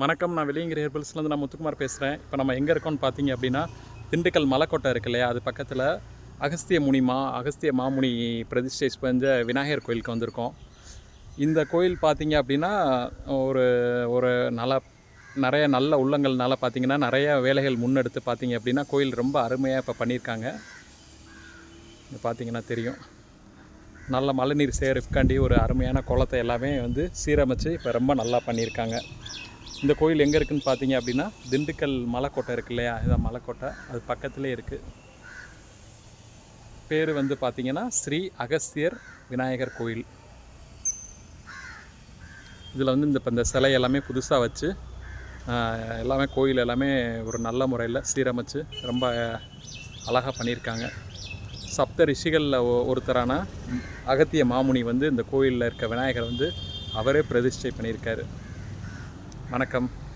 வணக்கம் நான் வெளியங்கிற ஹெர்பல்ஸ்லேருந்து நான் முத்துக்குமார் பேசுகிறேன். இப்போ நம்ம எங்கே இருக்கோம்னு பார்த்தீங்க அப்படின்னா திண்டுக்கல் மலைக்கோட்டை இருக்கு இல்லையா அது பக்கத்தில் அகஸ்திய முனிமா அகஸ்திய மாமுனி பிரதிஷ்டை செஞ்ச விநாயகர் கோயிலுக்கு வந்திருக்கோம். இந்த கோயில் பார்த்தீங்க அப்படின்னா ஒரு ஒரு நல்ல நிறைய நல்ல உள்ளங்கள்னால பார்த்தீங்கன்னா நிறைய வேலைகள் முன்னெடுத்து பார்த்தீங்க அப்படின்னா கோயில் ரொம்ப அருமையாக இப்போ பண்ணியிருக்காங்க. பார்த்தீங்கன்னா தெரியும். நல்ல மழைநீர் சேகரிப்புக்காண்டி ஒரு அருமையான குளத்தை எல்லாமே வந்து சீரமைச்சு இப்போ ரொம்ப நல்லா பண்ணியிருக்காங்க. இந்த கோயில் எங்கே இருக்குன்னு பார்த்தீங்க அப்படின்னா திண்டுக்கல் மலைக்கோட்டை இருக்கு இல்லையா? இதான் மலைக்கோட்டை. அது பக்கத்துலேயே இருக்குது பேர் வந்து பார்த்தீங்கன்னா ஸ்ரீ அகஸ்தியர் விநாயகர் கோயில். இதில் வந்து இந்த இப்போ இந்த சிலை எல்லாமே புதுசாக வச்சு எல்லாமே கோயில் எல்லாமே ஒரு நல்ல முறையில் சீரமைச்சு ரொம்ப அழகாக பண்ணியிருக்காங்க. சப்த ரிஷிகளில் ஒ- ஒருத்தரான அகத்திய மாமுனி வந்து இந்த கோயிலில் இருக்க விநாயகர் வந்து அவரே பிரதிஷ்டை பண்ணியிருக்காரு. வணக்கம்.